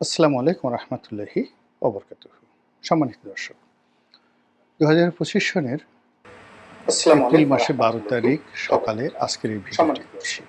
আসসালামু আলাইকুম রহমতুল্লাহি অবরকাত সম্মানিত দর্শক দু হাজার পঁচিশ সনের এপ্রিল মাসে বারো তারিখ সকালে আজকের এই ভিডিওটি। করছি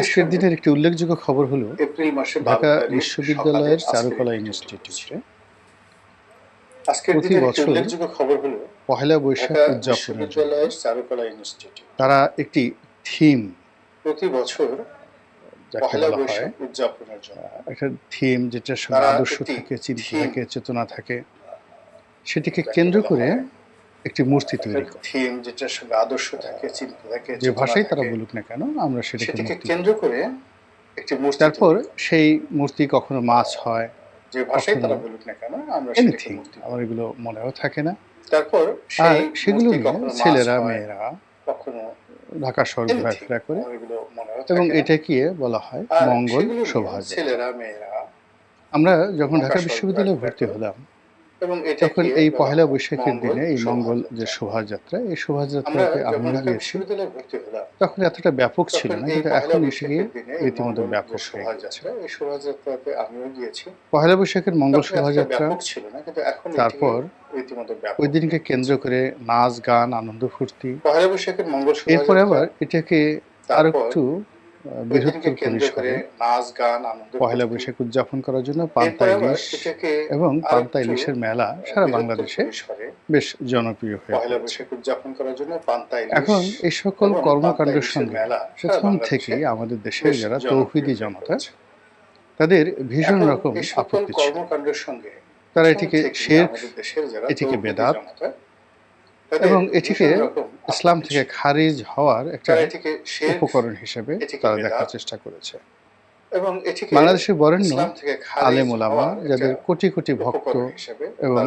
আজকের দিনের একটি উল্লেখযোগ্য খবর হলো এপ্রিল মাসে ঢাকা বিশ্ববিদ্যালয়ের চারুকলা ইনস্টিটিউটে। প্রতি বছর পহেলা বৈশাখ উদযাপনের জন্য তারা একটি থিম প্রতি বছর যাকে বলা হয় উদযাপনের জন্য। একটা থিম যেটার সঙ্গে আদর্শ থাকে চিন্তা থাকে চেতনা থাকে সেটিকে কেন্দ্র করে একটি মূর্তি তৈরি থিম যেটার সঙ্গে আদর্শ থাকে চিন্তা থাকে যে ভাষাই তারা বলুক না কেন আমরা সেটাকে কেন্দ্র করে একটি মূর্তি তারপর সেই মূর্তি কখনো মাছ হয় যে ভাষাই তারা বলুক না কেন আমরা সেটাকে মূর্তি আমার এগুলো মনেও থাকে না। তারপর সেই সেগুলো ছেলেরা মেয়েরা কখনো ঢাকা শহর ঘোরাফেরা করে। এবং এটা কি এটাকে বলা হয় মঙ্গল শোভাযাত্রা আমরা যখন ঢাকা বিশ্ববিদ্যালয়ে ভর্তি। হলাম তখন এই পহেলা বৈশাখের দিনে এই মঙ্গল যে শোভাযাত্রা। এই আমরা আমিও ঢাকা গিয়েছি তখন এতটা ব্যাপক ছিল না কিন্তু এখন এসে গিয়ে রীতিমতো ব্যাপক হয়ে গেছে। শোভাযাত্রাতে পহেলা বৈশাখের মঙ্গল শোভাযাত্রা ব্যাপক ছিল না কিন্তু এখন তারপর ওই দিনকে কেন্দ্র করে নাচ গান আনন্দ ফুর্তি পহেলা বৈশাখের মঙ্গল এরপরে আবার এটাকে আরও একটু বৃহত্তর পরিসরে নাচ গান আনন্দ পহেলা বৈশাখ উদযাপন করার জন্য পান্তা ইলিশ এবং পান্তা ইলিশের মেলা সারা বাংলাদেশে বেশ জনপ্রিয় হয়ে পহেলা বৈশাখ উদযাপন করার জন্য পান্তা ইলিশ এখন এই সকল কর্মকাণ্ডের সঙ্গে প্রথম থেকেই আমাদের দেশের যারা তৌহিদি জনতা তাদের ভীষণ রকম আপত্তি ছিল। কর্মকাণ্ডের সঙ্গে তারা এটিকে শেখ এটিকে বেদাত এবং এটিকে ইসলাম থেকে খারিজ হওয়ার একটা উপকরণ হিসেবে তারা দেখার চেষ্টা করেছে। এবং বাংলাদেশের বরেণ্য আলেম ওলামা যাদের কোটি কোটি ভক্ত এবং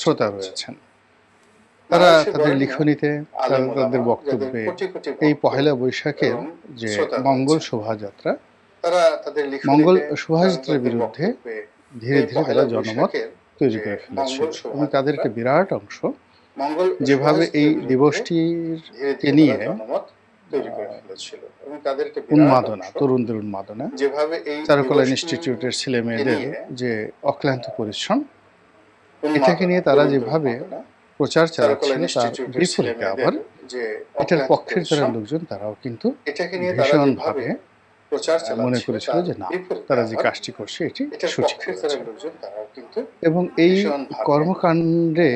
শ্রোতা রয়েছেন। তারা তাদের লিখনিতে তারা তাদের বক্তব্যে এই পহেলা বৈশাখের যে মঙ্গল শোভাযাত্রা তারা তাদের মঙ্গল তারা শোভাযাত্রার বিরুদ্ধে ধীরে ধীরে তারা জনমত তৈরি করে মঙ্গল এবং তাদের একটা বিরাট অংশ যেভাবে এই শোভাযাত্রার দিবসটির ধীরে কে ধীরে নিয়ে উন্মাদনা তরুণদের উন্মাদনা। যেভাবে এই চারুকলা ইনস্টিটিউটের ছেলে মেয়েদের যে অক্লান্ত পরিশ্রম এটাকে নিয়ে তারা যেভাবে প্রচার চারুকলা চালাচ্ছিল তার বিপরীতে আবার এটার পক্ষের যারা লোকজন তারাও কিন্তু এটাকে নিয়ে ভীষণভাবে প্রচার মনে করেছিল যে না তারা যে কাজটি করছে এটি কিন্তু এবং এই কর্মকাণ্ডে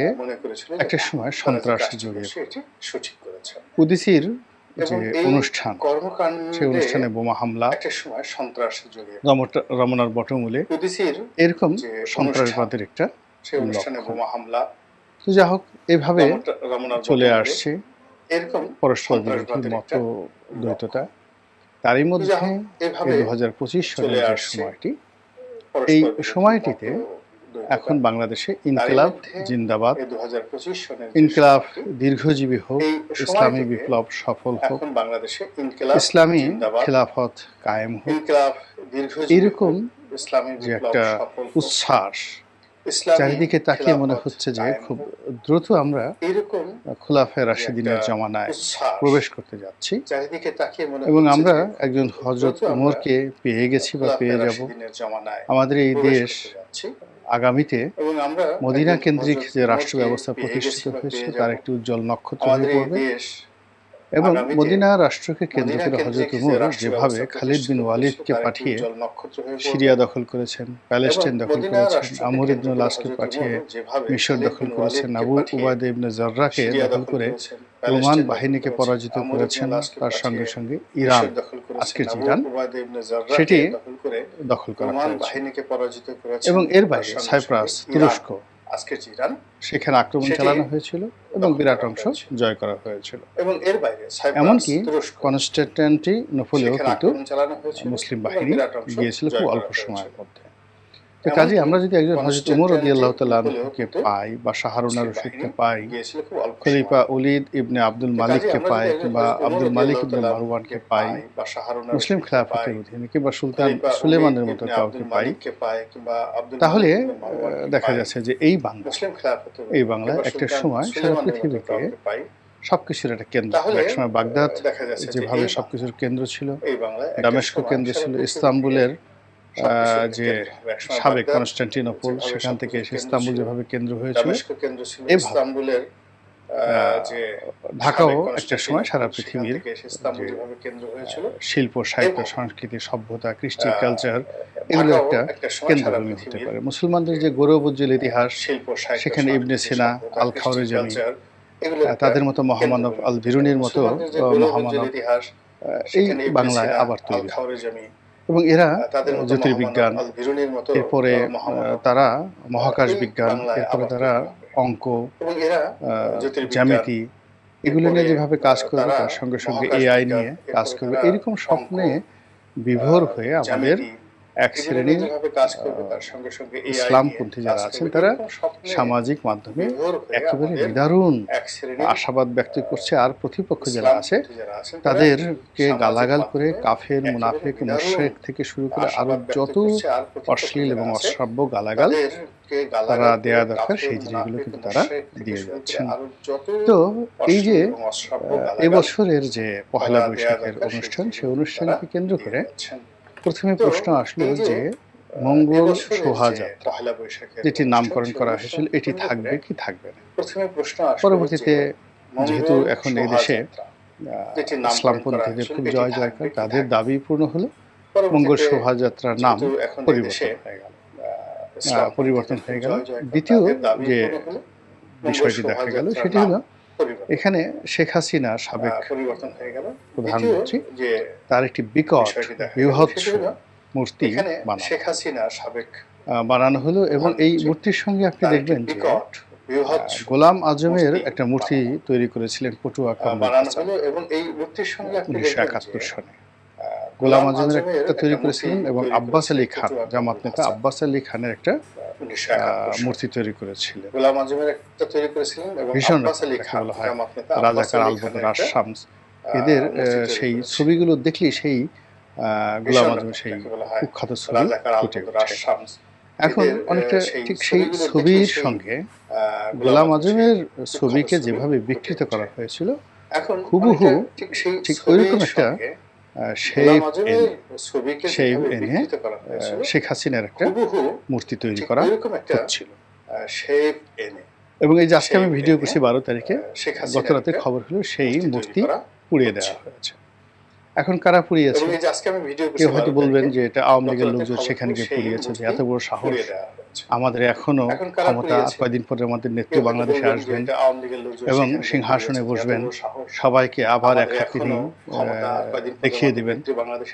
একটা সময় সন্ত্রাস করেছে উদিসির যে অনুষ্ঠান সেই অনুষ্ঠানে বোমা হামলা রমনার বটমূলে এরকম সন্ত্রাসবাদের একটা সেই অনুষ্ঠানে বোমা হামলা তো যা হোক এভাবে চলে আসছে এরকম পরস্পর বিরোধী মত দ্বৈততা তারই মধ্যে দু হাজার পঁচিশ সালের যে সময়টি এই সময়টিতে এখন বাংলাদেশে ইনকিলাব জিন্দাবাদ এই 2025 সনের ইনকিলাব দীর্ঘজীবী হোক ইসলামী বিপ্লব সফল হোক বাংলাদেশে ইসলামী খেলাফত কায়েম হোক এরকম যে একটা উচ্ছ্বাস চারিদিকে তাকিয়ে মনে হচ্ছে যে খুব দ্রুত আমরা এরকম খোলাফে রাশিদিনের জমানায় প্রবেশ করতে যাচ্ছি। চারিদিকে তাকিয়ে মনে এবং আমরা একজন হজরত উমরকে পেয়ে গেছি বা পেয়ে যাব। আমাদের এই দেশ আগামীতে মদিনা কেন্দ্রিক যে রাষ্ট্র ব্যবস্থা প্রতিষ্ঠিত হয়েছে তার একটি উজ্জ্বল নক্ষত্র হয়ে পড়বে। দেশ এবং মদিনা রাষ্ট্রকে কেন্দ্র করে হজরত উমর যেভাবে খালিদ বিন ওয়ালিদকে পাঠিয়ে। সিরিয়া দখল করেছেন প্যালেস্টাইন দখল করেছেন আমর আসকে হযরত পাঠিয়ে মিশর দখল করেছেন আবু উবাদ ইবনে জাররাকে দখল করে রোমান বাহিনীকে পরাজিত করেছেন তার সঙ্গে সঙ্গে ইরান আজকের ইরান, ইবনে সেটি দখল করে এবং এর বাইরে সাইপ্রাস তুরস্ক আজকের যে ইরান সেখানে আক্রমণ চালানো হয়েছিল এবং বিরাট অংশ জয় করা হয়েছিল। এবং এর বাইরে এমনকি তুরস্ক কনস্ট্যান্টি নফলেও কিন্তু মুসলিম বাহিনী গিয়েছিল খুব অল্প সময়ের মধ্যে। তো কাজে আমরা যদি একজন হজরত উমর রদি আল্লাহ তালকে পাই বা শাহরুনা রশিদকে পাই খলিফা। উলিদ ইবনে আব্দুল মালিককে পাই কিংবা আব্দুল মালিক ইবনে মারওয়ানকে পাই বা শাহরুনা মুসলিম খেলাফতের অধীনে কিংবা সুলতান সুলেমানের মতো কাউকে পাই তাহলে দেখা যাচ্ছে যে এই বাংলা এই বাংলায় একটা সময় সারা পাই, সবকিছুর একটা কেন্দ্র একসময় বাগদাদ যেভাবে সবকিছুর কেন্দ্র ছিল। দামেস্ক কেন্দ্র ছিল। ইস্তাম্বুলের যে। একসময় সাবেক কনস্টান্টিনোপল সেখান থেকে এসে ইস্তাম্বুল যেভাবে কেন্দ্র হয়েছিল। ইস্তাম্বুলের ঢাকাও একটা সময় সারা পৃথিবীর শিল্প সাহিত্য সংস্কৃতি সভ্যতা কৃষ্টি কালচার এগুলো একটা কেন্দ্রভূমি হতে পারে মুসলমানদের যে গৌরব উজ্জ্বল ইতিহাস শিল্প সেখানে ইবনে সিনা, আল খাওয়ারিজমি, তাদের মতো মহামানব আল বিরুনির মতো মহামানব ইতিহাস এই বাংলায় আবার তৈরি হয়। এবং এরা জ্যোতির্বিজ্ঞান এরপরে তারা মহাকাশ বিজ্ঞান এরপরে তারা অঙ্ক জ্যামিতি এগুলো নিয়ে যেভাবে কাজ করবে তার সঙ্গে সঙ্গে এআই নিয়ে কাজ করবে এরকম স্বপ্নে বিভোর হয়ে আমাদের এক শ্রেণির ইসলামপন্থী যারা আছেন তারা সামাজিক মাধ্যমে একেবারে নিদারুণ আশাবাদ ব্যক্ত করছে আর প্রতিপক্ষ যারা আছে তাদেরকে গালাগাল করে কাফের মুনাফেক নিদারুণ থেকে শুরু করে আরও যত অশ্লীল এবং অশ্রাব্য গালাগাল তারা দেয়া দরকার, সেই জিনিসগুলো কিন্তু তারা দিয়ে যাচ্ছেন। তো এই যে এবছরের যে পহেলা বৈশাখের অনুষ্ঠান সেই অনুষ্ঠানকে কেন্দ্র করে। প্রথমে প্রশ্ন আসলো যে, মঙ্গল শোভাযাত্রা যেটির নামকরণ করা হয়েছিল এটি থাকবে কি থাকবে না পরবর্তীতে যেহেতু এখন এই দেশে ইসলামপন্থীদের খুব জয় জয়কার তাদের দাবি পূর্ণ হলো মঙ্গল শোভাযাত্রার নাম পরিবর্তন হয়ে গেল পরিবর্তন হয়ে গেল। দ্বিতীয় যে বিষয়টি দেখা গেল সেটি হলো। এখানে শেখ হাসিনা সাবেক আহ, পরিবর্তন হয়ে গেল। প্রধানমন্ত্রী যে তার একটি বিকট হলো মূর্তি শেখ হাসিনা সাবেক বানানো হলো এবং এই মূর্তির সঙ্গে আপনি দেখবেন যে গোলাম আজমের একটা মূর্তি তৈরি করেছিলেন পটুয়া আহ, বানানো হলো এবং এই মূর্তির সঙ্গে আপনি উনিশশো দেখবেন একাত্তর সনে। গোলাম আজমের আজমের একটা তৈরি করেছিলেন এবং আব্বাস আলী খান জামাত নেতা আব্বাস আলী খানের একটা মূর্তি তৈরি করেছিলেন। গোলাম আজমের একটা তৈরি করেছিলেন এবং ভীষণ বলা হয়। রাজাকার আলী আলবদর শামস। এদের সেই ছবিগুলো দেখলেই সেই গোলাম আজমের সেই কুখ্যাত ছবি ফুটে এখন অনেকটা ঠিক সেই ছবির সঙ্গে গোলাম আজমের ছবিকে যেভাবে বিকৃত করা হয়েছিল এখন হুবহু ঠিক সেই ঠিক ছবির ওইরকম একটা যেভাবে এনে, শেখ হাসিনার একটা মূর্তি তৈরি করা হচ্ছিল। এবং এই যে আজকে আমি ভিডিও করছি বারো তারিখে গত রাতে খবর হলো সেই মূর্তি পুড়িয়ে দেওয়া হয়েছে। এখন কারা পুড়িয়েছে? কেউ হয়তো বলবেন যে এটা আওয়ামী লীগের লোকজন সেখানে গিয়ে পুড়িয়েছে যে এত বড় সাহস। দেওয়া। আমাদের এখনও ক্ষমতা কয়েকদিন পরে আমাদের নেত্রী বাংলাদেশে আসবেন। এবং সিংহাসনে বসবেন। সবাইকে আবার এক হাতে দেখিয়ে দিবেন।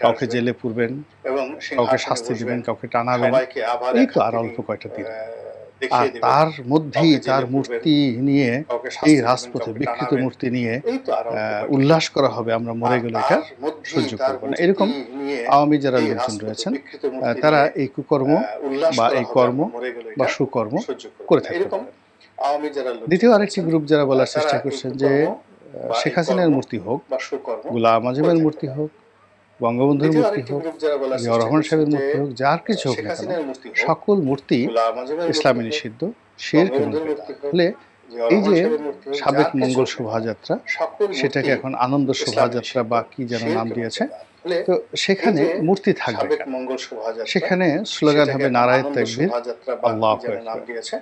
কাউকে জেলে পুরবেন এবং কাউকে শাস্তি দিবেন কাউকে টানাবেন। এই তো আর অল্প কয়টা দিন। আর তার মধ্যেই তার মূর্তি নিয়ে এই রাজপথে বিকৃত মূর্তি নিয়ে উল্লাস করা হবে আমরা মরে গেলে এটা সহ্য করব না। এরকম আওয়ামী যারা লোকজন রয়েছেন তারা এই কুকর্ম বা এই কর্ম বা সুকর্ম করে লোকজন দ্বিতীয় আরেকটি গ্রুপ যারা বলার চেষ্টা করছেন যে শেখ হাসিনার মূর্তি হোক গুলাম আজমের মূর্তি হোক বঙ্গবন্ধুর মূর্তি হোক জিয়া রহমান সাহেবের মূর্তি হোক যার কিছু হোক না কেন সকল মূর্তি ইসলামী নিষিদ্ধ শির হলে এই যে সাবেক মঙ্গল শোভাযাত্রা সেটাকে এখন আনন্দ শোভাযাত্রা বা কি যেন নাম দিয়েছে তো সেখানে মূর্তি থাকবে সেখানে স্লোগান হবে নারায়ণ তাকবীর আল্লাহু নাম দিয়েছে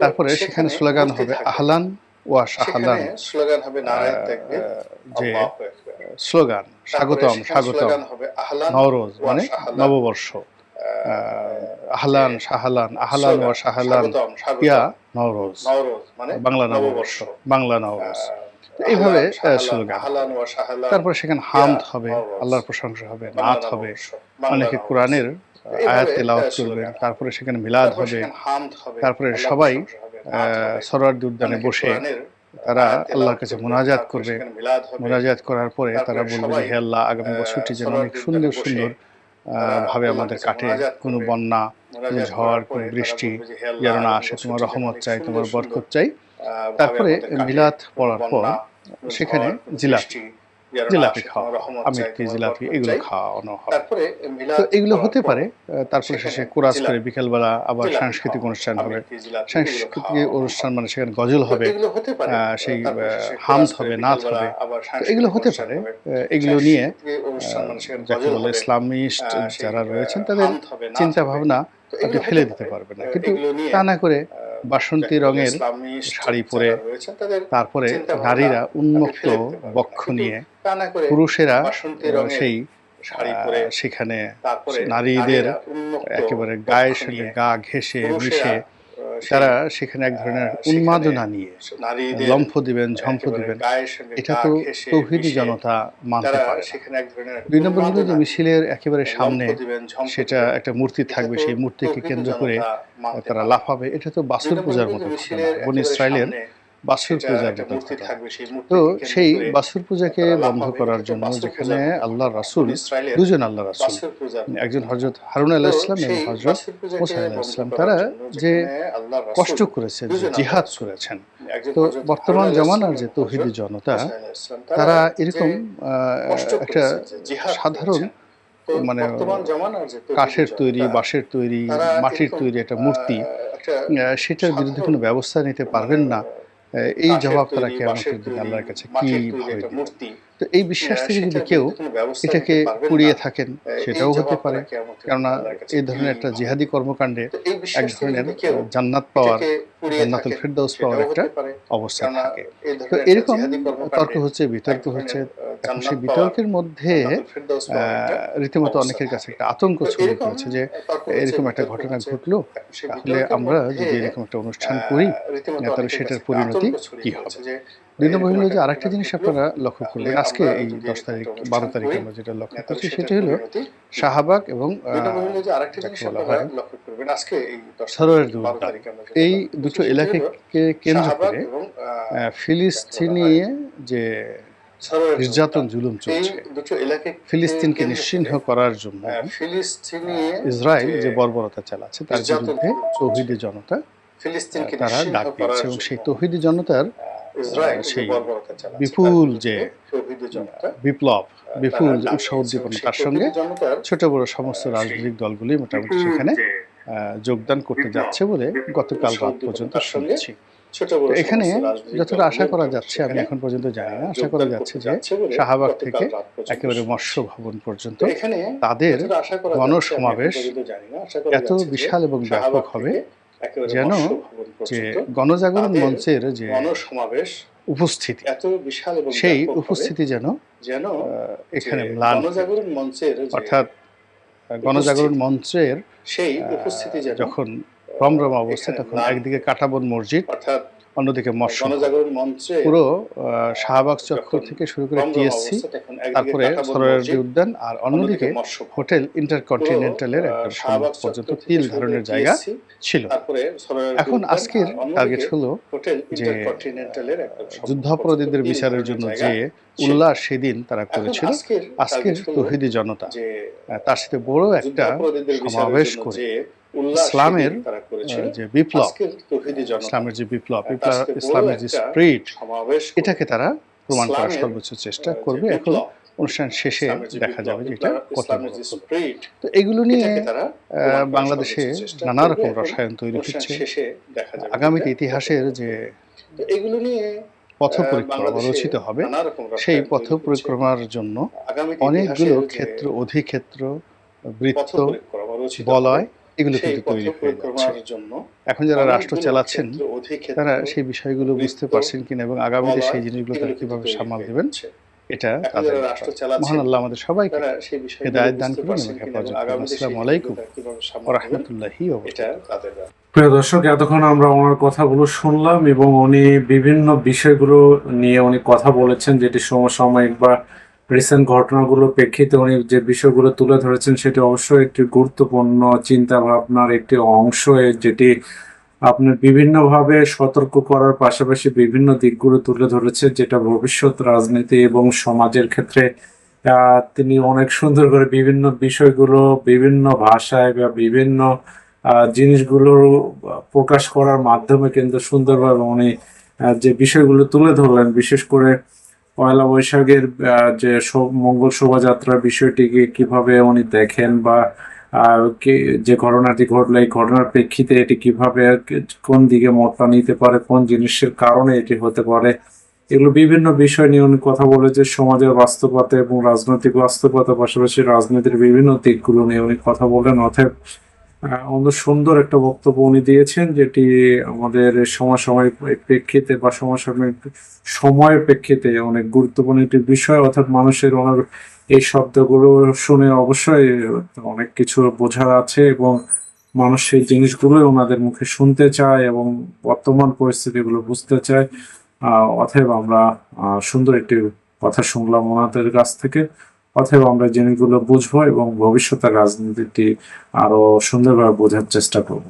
তারপরে সেখানে স্লোগান হবে আহলান ওয়া শাহলান স্লোগান হবে নারায় তাকবীর যে। স্লোগান স্বাগতম স্বাগতম। আহলান নওরোজ মানে নববর্ষ। আহলান শাহলান আহলান ওয়া শাহলান। স্বাগতম, স্বাগতম। ইয়া নওরোজ নওরোজ মানে বাংলা নববর্ষ বাংলা নববর্ষ এইভাবে, স্লোগান। আহলান ওয়া শাহলান, তারপরে সেখানে হামদ হবে আল্লাহর প্রশংসা হবে নাত হবে অনেকে। কোরআনের আয়াত তেলাওয়াত করবেন তারপরে সেখানে মিলাদ হবে তারপরে সবাই, হবে। উদ্যানে বসে তারা আল্লাহর কাছে মোনাজাত করবে। মোনাজাত করার পরে তারা বলবে যে হে আল্লাহ আগামী বছরটি যেন অনেক সুন্দর সুন্দর আহ, আমাদের কাটে। কোনো বন্যা কোনো ঝড় কোনো বৃষ্টি যেন না আসে তোমার রহমত চাই তোমার বরকত চাই। তারপরে মিলাদ পড়ার পর সেখানে যেন খাওয়ানো হয়। তো এগুলো হতে পারে তারপরে শেষে করে বিকেলবেলা আবার সাংস্কৃতিক অনুষ্ঠান অনুষ্ঠান মানে সেখানে গজল হবে সেই হামস হবে এগুলো হতে পারে। এগুলো নিয়ে ইসলামিস্ট যারা রয়েছেন তাদের চিন্তা ভাবনা ফেলে দিতে পারবে না। কিন্তু তা না করে বাসন্তী রঙের শাড়ি পরে তারপরে নারীরা উন্মুক্ত বক্ষ নিয়ে পুরুষেরা সেই সেখানে নারীদের একেবারে গায়ে শুনে গা ঘেসে মিশে তারা সেখানে এক ধরনের উন্মাদনা নিয়ে লম্ফ দিবেন ঝম্প দিবেন। এটা তো তৌহিদি জনতা মানতে পারে দুই নম্বর হলো যে মিছিলের একেবারে সামনে সেটা একটা মূর্তি থাকবে সেই মূর্তিকে কেন্দ্র করে তারা লাফাবে। এটা তো বাসুর পূজার মতো বন ইসরায়েলের বাসুর পূজা মানে তো সেই বাসুর পূজাকে বন্ধ করার জন্য যেখানে আল্লাহ রাসুল দুজন আল্লাহ রাসুল একজন হজরত হারুন আল্লাহ ইসলাম এবং হজরত মুসাই আল্লাহ ইসলাম তারা যে কষ্ট করেছেন জিহাদ করেছেন। তো বর্তমান জমানার যে তহিদি জনতা তারা এরকম একটা সাধারণ মানে কাঠের তৈরি বাঁশের তৈরি মাটির তৈরি একটা মূর্তি সেটার বিরুদ্ধে কোনো ব্যবস্থা নিতে পারবেন না। এই জবাবটা রাখি আমাকে আল্লাহর কাছে? কি ভাবে মূর্তি। তো এই বিশ্বাস হ্যাঁ, থেকে যদি কেউ এটাকে পুড়িয়ে থাকেন সেটাও হতে পারে। কেননা এই ধরনের একটা জিহাদি কর্মকাণ্ডে এক ধরনের জান্নাত পাওয়ার জান্নাতুল ফেরদাউস পাওয়ার একটা অবস্থা থাকে। তো এরকম তর্ক হচ্ছে বিতর্ক হচ্ছে সেই বিতর্কের মধ্যে রীতিমতো অনেকের কাছে একটা আতঙ্ক ছড়িয়ে পড়েছে যে এরকম একটা ঘটনা ঘটলো তাহলে আমরা যদি এরকম একটা অনুষ্ঠান করি তাহলে সেটার পরিণতি কি হবে? যে আরেকটা জিনিস আপনারা লক্ষ্য করলেন আজকে এই দশ তারিখ বারো তারিখ আমরা যেটা লক্ষ্য করছি সেটা হলো শাহবাগ এবং এই দুটো এলাকাকে কেন্দ্র করে ফিলিস্তিনি যে নির্যাতন জুলুম চলছে ফিলিস্তিনকে নিশ্চিহ্ন করার জন্য ইসরায়েল যে বর্বরতা চালাচ্ছে তার বিরুদ্ধে তৌহিদি জনতা তারা ডাক পেয়েছে এবং সেই তহিদি জনতার বিপুল যে বিপ্লব বিপুল উৎসাহ উদ্দীপনা তার সঙ্গে ছোট বড় সমস্ত রাজনৈতিক দলগুলি মোটামুটি সেখানে যোগদান করতে যাচ্ছে বলে গতকাল রাত পর্যন্ত শুনেছি। এখানে যতটা আশা করা যাচ্ছে আমি এখন পর্যন্ত জানি না। আশা করা যাচ্ছে যে শাহবাগ থেকে একেবারে মৎস্য ভবন পর্যন্ত তাদের গণসমাবেশ এত বিশাল এবং ব্যাপক হবে যেন যে গণজাগরণ মঞ্চের যে গণসমাবেশ উপস্থিতি এত বিশাল সেই উপস্থিতি যেন যেন এখানে গণজাগরণ মঞ্চের অর্থাৎ গণজাগরণ মঞ্চের সেই উপস্থিতি যখন রমরমা অবস্থা তখন একদিকে কাটাবন মসজিদ অর্থাৎ অন্যদিকে পুরো শাহবাগ চক্র থেকে শুরু করে টিএসসি তারপরে সরারদি উদ্যান আর অন্যদিকে হোটেল ইন্টারকন্টিনেন্টালের একটা সম্ভব পর্যন্ত তিন ধরনের জায়গা ছিল। এখন আজকের টার্গেট হলো যে যুদ্ধাপরাধীদের বিচারের জন্য যে উল্লাস সেদিন তারা করেছিল আজকের তহিদি জনতা। তার সাথে বড় একটা সমাবেশ করে। ইসলামের যে বিপ্লব ইসলামের যে বিপ্লব ইসলামের যে স্প্রিট এটাকে তারা প্রমাণ করার সর্বোচ্চ চেষ্টা করবে। এখন অনুষ্ঠান শেষে দেখা যাবে যেটা কথা তো এগুলো নিয়ে বাংলাদেশে নানা রকম রসায়ন তৈরি হচ্ছে। আগামীতে ইতিহাসের যে এগুলো নিয়ে পথ পরিক্রমা রচিত হবে সেই পথ পরিক্রমার জন্য অনেকগুলো ক্ষেত্র অধিক্ষেত্র বৃত্ত বলয় এগুলো কিন্তু তৈরি হয়ে যাচ্ছে। এখন যারা রাষ্ট্র চালাচ্ছেন তারা সেই বিষয়গুলো বুঝতে পারছেন কিনা এবং আগামীতে সেই জিনিসগুলো তারা কীভাবে সামাল দেবেন এটা তাদের মহান আল্লাহ আমাদের সবাইকে হেদায়ত দান করুন আসসালামু আলাইকুম রাহমাতুল্লাহি ওয়া বারাকাতুহু প্রিয় দর্শক এতক্ষণ আমরা ওনার কথাগুলো শুনলাম এবং উনি বিভিন্ন বিষয়গুলো নিয়ে উনি কথা বলেছেন যেটি সমসাময়িক বা রিসেন্ট ঘটনাগুলোর প্রেক্ষিতে উনি যে বিষয়গুলো তুলে ধরেছেন, সেটি অবশ্যই একটি গুরুত্বপূর্ণ চিন্তা ভাবনার একটি অংশ, যেটি আপনার বিভিন্নভাবে সতর্ক করার পাশাপাশি বিভিন্ন দিকগুলো তুলে ধরেছে, যেটা ভবিষ্যৎ রাজনীতি এবং সমাজের ক্ষেত্রে তিনি অনেক সুন্দর করে বিভিন্ন বিষয়গুলো, বিভিন্ন ভাষায় বা বিভিন্ন জিনিসগুলো প্রকাশ করার মাধ্যমে কিন্তু সুন্দরভাবে উনি যে বিষয়গুলো তুলে ধরলেন, বিশেষ করে পয়লা বৈশাখের যে মঙ্গল শোভাযাত্রার বিষয়টিকে কীভাবে উনি দেখেন বা যে ঘটনাটি ঘটলো, এই ঘটনার প্রেক্ষিতে এটি কীভাবে, কোন দিকে মতটা নিতে পারে, কোন জিনিসের কারণে এটি হতে পারে, এগুলো বিভিন্ন বিষয় নিয়ে উনি কথা বলেছে সমাজের বাস্তবতা এবং রাজনৈতিক বাস্তবতার পাশাপাশি রাজনীতির বিভিন্ন দিকগুলো নিয়ে উনি কথা বলেন। অতএব আমাদের সুন্দর একটা বক্তব্য উনি দিয়েছেন, যেটি আমাদের সমসাময়িক প্রেক্ষিতে বা সমসাময়িক সময়ের প্রেক্ষিতে অনেক গুরুত্বপূর্ণ একটি বিষয়। অর্থাৎ মানুষের ওনার এই শব্দগুলো শুনে অবশ্যই অনেক কিছু বোঝার আছে এবং মানুষ সেই জিনিসগুলো ওনাদের মুখে শুনতে চায় এবং বর্তমান পরিস্থিতিগুলো বুঝতে চায়। অতএব আমরা সুন্দর একটি কথা শুনলাম ওনাদের কাছ থেকে। অতএব আমরা জিনিসগুলো বুঝব এবং ভবিষ্যতের রাজনীতিটি আরও সুন্দরভাবে বোঝার চেষ্টা করব।